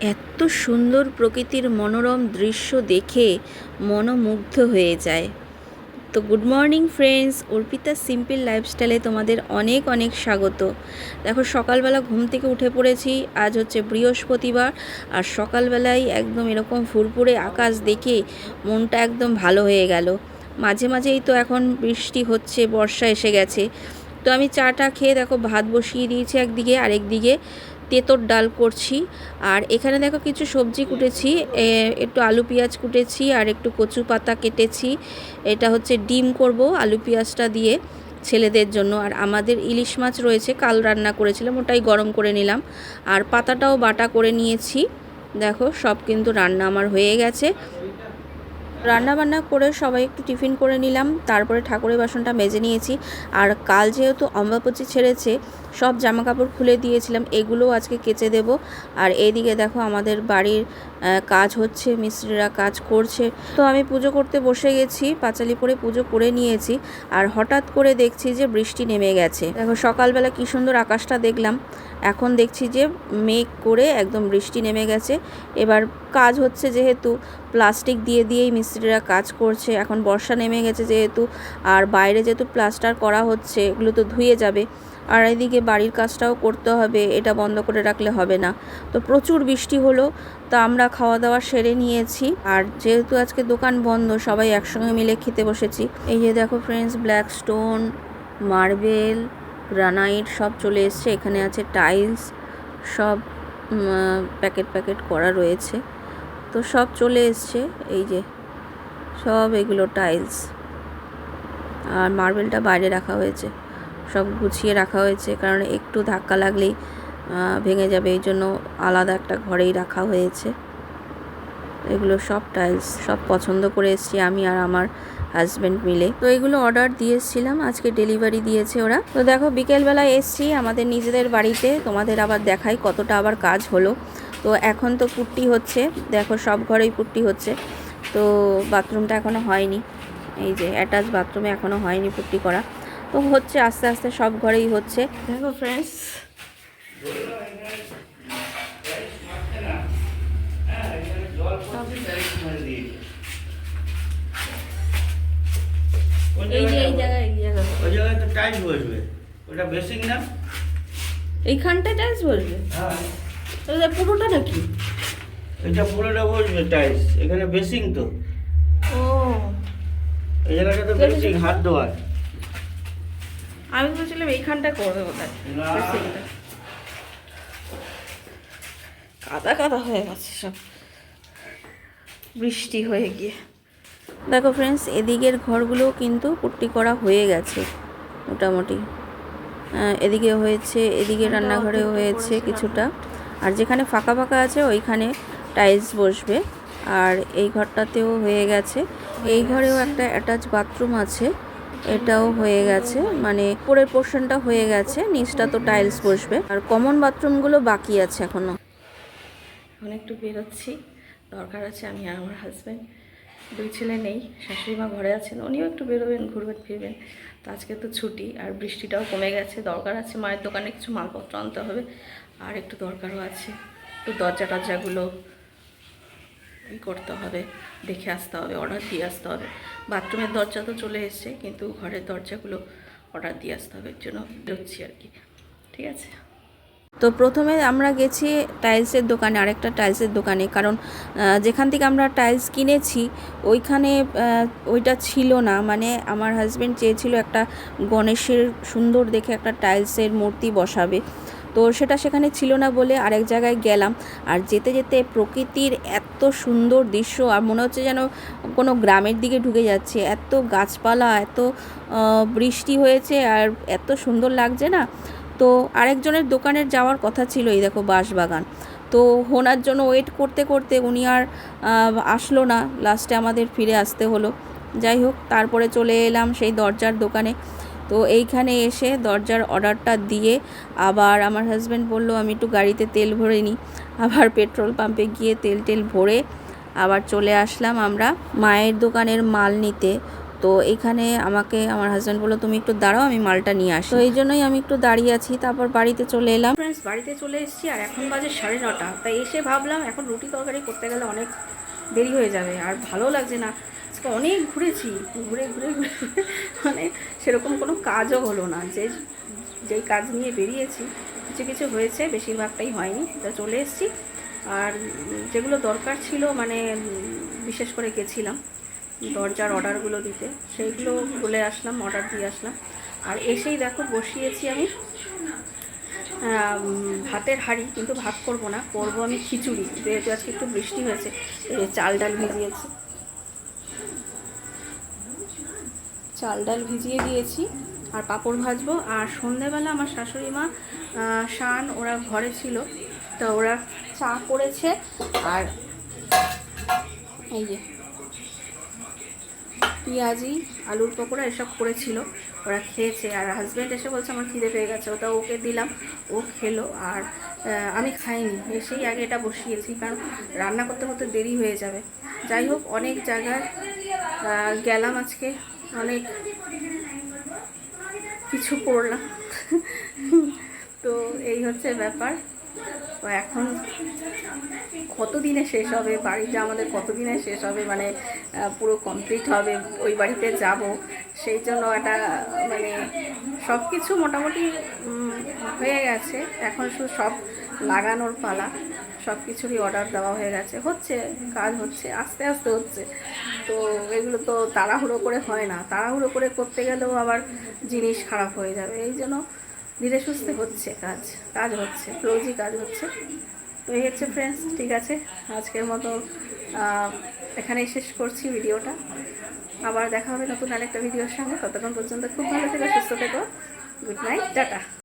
এত সুন্দর প্রকৃতির মনোরম দৃশ্য দেখে মনোমুগ্ধ হয়ে যায়। তো good morning friends Arpita simple লাইফস্টাইলে তোমাদের অনেক অনেক স্বাগত। দেখো, সকালবেলা ঘুম থেকে উঠে পড়েছি। আজ হচ্ছে বৃহস্পতিবার আর সকালবেলায় একদম এরকম ফুরফুরে আকাশ দেখে মনটা একদম ভালো হয়ে গেল। মাঝে মাঝেই তো এখন বৃষ্টি হচ্ছে, বর্ষা এসে গেছে। তো আমি চাটা খেয়ে দেখো, ভাত বসিয়ে দিয়েছি একদিকে, আরেকদিকে। তেঁতোর ডাল করছি। আর এখানে দেখো কিছু সবজি কুটেছি একটু আলু পেঁয়াজ কুটেছি আর একটু কচু পাতা কেটেছি। এটা হচ্ছে ডিম করব আলু পেঁয়াজটা দিয়ে ছেলেদের জন্য। আর আমাদের ইলিশ মাছ রয়েছে, কাল রান্না করেছিলাম, ওটাই গরম করে নিলাম। আর পাতাটাও বাটা করে নিয়েছি। দেখো, সব কিন্তু রান্না আমার হয়ে গেছে। রান্না বান্না করে সবাই একটু টিফিন করে নিলাম, তারপরে ঠাকুরের বাসনটা মেজে নিয়েছি। আর কাল যেহেতু অম্বাপচি ছেড়েছে সব জামা কাপড় খুলে দিয়েছিলাম, এগুলোও আজকে কেচে দেব। আর এইদিকে দেখো আমাদের বাড়ির কাজ হচ্ছে, মিস্ত্রিরা কাজ করছে। তো আমি পুজো করতে বসে গেছি, পাঁচালি পরে পুজো করে নিয়েছি। আর হঠাৎ করে দেখছি যে বৃষ্টি নেমে গেছে। দেখো সকালবেলা কি সুন্দর আকাশটা দেখলাম। এখন দেখছি যে মেঘ করে একদম বৃষ্টি নেমে গেছে। এবার কাজ হচ্ছে যেহেতু, প্লাস্টিক দিয়ে দিয়েই মিস্ত্রিরা কাজ করছে। এখন বর্ষা নেমে গেছে যেহেতু, আর বাইরে যেহেতু প্লাস্টার করা হচ্ছে, এগুলো তো ধুয়ে যাবে। আর এদিকে বাড়ির কাজটাও করতে হবে, এটা বন্ধ করে রাখলে হবে না। তো প্রচুর বৃষ্টি হলো, তো আমরা খাওয়া দাওয়া সেরে নিয়েছি। আর যেহেতু আজকে দোকান বন্ধ, সবাই একসঙ্গে মিলে খেতে বসেছি। এই যে দেখো friends black stone marble granite সব চলে এসছে। এখানে আছে টাইলস সব প্যাকেট প্যাকেট করা রয়েছে। তো সব চলে এসছে, এই যে সব এগুলো টাইলস আর মার্বেলটা বাইরে রাখা হয়েছে। সব গুছিয়ে রাখা হয়েছে, কারণ একটু ধাক্কা লাগলেই ভেঙে যাবে, এই জন্য আলাদা একটা ঘরেই রাখা হয়েছে। এগুলো সব টাইলস সব পছন্দ করে এসেছি আমি আর আমার হাজব্যান্ড মিলে। তো এগুলো অর্ডার দিয়ে এসেছিলাম আজকে ডেলিভারি দিয়েছে ওরা। তো দেখো বিকেলবেলা এসছি আমাদের নিজেদের বাড়িতে, তোমাদের আবার দেখাই কতটা আবার কাজ হলো। তো এখন তো পুট্টি হচ্ছে, দেখো সব ঘরেই পুট্টি হচ্ছে। তো বাথরুমটা এখনও হয়নি, এই যে অ্যাটাচ বাথরুমে এখনও হয়নি পুট্টি করা। তো হচ্ছে আস্তে আস্তে সব ঘরেই হচ্ছে। দেখো ফ্রেন্ডস এই জায়গায় ওই জায়গায় তো টাইলস বসবে। ওটা বেসিং না? এইখানটা টাইলস বসবে? হ্যাঁ। তাহলে পুরোটা নাকি? এটা পুরোটা বসবে টাইলস এখানে বেসিং তো। ও। এই জায়গাটা তো বেসিং বেসিং হাত ধোয়ার। আমি বলছিলাম এইখানটা করবে বোধহয়। কাদা কাদা হয়ে গেছে সব। বৃষ্টি হয়ে গিয়ে। দেখো ফ্রেন্ডস এদিকের ঘরগুলো কিন্তু পুট্টি করা হয়ে গেছে মোটামুটি। এদিকে হয়েছে এদিকে রান্নাঘরে হয়েছে কিছুটা। আর যেখানে ফাঁকা ফাঁকা আছে ওইখানে টাইলস বসবে। আর এই ঘরটাতেও হয়ে গেছে। এই ঘরেও একটা অ্যাটাচ বাথরুম আছে। এটাও হয়ে গেছে। মানে উপরের পোর্শনটা হয়ে গেছে, নিচটা তো টাইলস বসবে। আর কমন বাথরুমগুলো বাকি আছে এখনও এখন একটু বেরোচ্ছি। দরকার আছে আমি আর আমার হাজব্যান্ড দুই ছেলে নেই, শাশুড়ি মা ঘরে আছেন, উনিও একটু বেরোবেন, ঘুরবেন, ফিরবেন। তো আজকে তো ছুটি আর বৃষ্টিটাও কমে গেছে। দরকার আছে মায়ের দোকানে কিছু মালপত্র আনতে হবে। আর একটু দরকারও আছে। একটু দরজা টরজাগুলো ই করতে হবে? দেখে আসতে হবে অর্ডার দিয়ে আসতে হবে। বাথরুমের দরজা তো চলে এসছে, কিন্তু ঘরের দরজাগুলো অর্ডার দিয়ে আসতে হবে, এর জন্য বেরোচ্ছি আর কি। ঠিক আছে? তো প্রথমে আমরা গেছি টাইলসের দোকানে, আরেকটা টাইলসের দোকানে, কারণ যেখান থেকে আমরা টাইলস কিনেছি, ওইখানে ওইটা ছিল না। মানে আমার হাজব্যান্ড চেয়েছিল একটা গণেশের সুন্দর দেখে একটা টাইলসের মূর্তি বসাবে। তো সেটা সেখানে ছিল না বলে আরেক জায়গায় গেলাম। আর যেতে যেতে প্রকৃতির এত সুন্দর দৃশ্য আর মনে হচ্ছে যেন কোনো গ্রামের দিকে ঢুকে যাচ্ছে। এত গাছপালা, এত বৃষ্টি হয়েছে আর এত সুন্দর লাগছে না? তো আরেকজনের দোকানের যাওয়ার কথা ছিল এই দেখো বাঁশবাগান। তো হোনার জন্য ওয়েট করতে করতে উনি আর আসলো না। লাস্টে আমাদের ফিরে আসতে হলো। যাই হোক, তারপরে চলে এলাম সেই দরজার দোকানে। তো এইখানে এসে দরজার অর্ডারটা দিয়ে আবার আমার হাজব্যান্ড বলল, আমি একটু গাড়িতে তেল ভরে নিই। আবার পেট্রোল পাম্পে গিয়ে তেল টেল ভরে আবার চলে আসলাম আমরা মায়ের দোকানের মাল নিতে। তো এখানে আমাকে, আমার হাজব্যান্ড বলল, তুমি একটু দাঁড়াও, আমি মালটা নিয়ে আসি। তো এই জন্যই আমি একটু দাঁড়িয়ে আছি, তারপর বাড়িতে চলে এলাম। ফ্রেন্ডস বাড়িতে চলে এসেছি আর এখন বাজে সাড়ে নটা। তাই এসে ভাবলাম, এখন রুটি তরকারি করতে গেলে অনেক দেরি হয়ে যাবে। আর ভালো লাগছে না। আজকে অনেক ঘুরেছি, ঘুরে ঘুরে ঘুরে মানে সেরকম কোনো কাজও হলো না। যে যেই কাজ নিয়ে বেরিয়েছি, কিছু কিছু হয়েছে, বেশিরভাগটাই হয়নি, তো চলে এসেছি। আর যেগুলো দরকার ছিল মানে বিশেষ করে গেছিলাম দরজার অর্ডারগুলো দিতে, সেইগুলো বলে আসলাম, অর্ডার দিয়ে আসলাম। আর এসেই দেখো, বসিয়েছি আমি ভাতের হাঁড়ি, কিন্তু ভাত করব না, করব আমি খিচুড়ি। যেহেতু আজকে একটু বৃষ্টি হয়েছে চাল ডাল ভিজিয়েছি। চাল ডাল ভিজিয়ে দিয়েছি, আর পাঁপড় ভাজবো। আর সন্ধেবেলা আমার শাশুড়ি মা শান, ওরা ঘরে ছিল, তো ওরা চা করেছে। আর এই যে পেঁয়াজি, আলুর পকোড়া এসব করেছিল, ওরা খেয়েছে। আর হাজব্যান্ড এসে বলছে, আমার খিদে পেয়ে গেছে। ওটা ওকে দিলাম, ও খেলো। আর আমি খাইনি, এসেই আগে এটা বসিয়েছি, কারণ রান্না করতে করতে দেরি হয়ে যাবে। যাই হোক, অনেক জায়গায় গেলাম আজকে। অনেক কিছু করলাম। তো এই হচ্ছে ব্যাপার। তো এখন কতদিনে শেষ হবে? বাড়িটা আমাদের কতদিনে শেষ হবে? মানে পুরো কমপ্লিট হবে? ওই বাড়িতে যাব? সেই জন্য একটা মানে সব কিছু মোটামুটি হয়ে গেছে। এখন শুধু সব লাগানোর পালা। সব কিছুরই অর্ডার দেওয়া হয়ে গেছে। হচ্ছে, কাজ হচ্ছে, আস্তে আস্তে হচ্ছে। তো এগুলো তো তাড়াহুড়ো করে হয় না। তাড়াহুড়ো করে করতে গেলেও আবার জিনিস খারাপ হয়ে যাবে। এই জন্য ধীরে সুস্থে হচ্ছে কাজ। কাজ হচ্ছে, রোজই কাজ হচ্ছে। তো এই হচ্ছে ফ্রেন্ডস ঠিক আছে? আজকের মতো এখানেই শেষ করছি ভিডিওটা। আবার দেখা হবে নতুন আরেকটা ভিডিওর সঙ্গে। ততক্ষণ পর্যন্ত খুব ভালো থেকো, সুস্থ থেকো। Good night tata.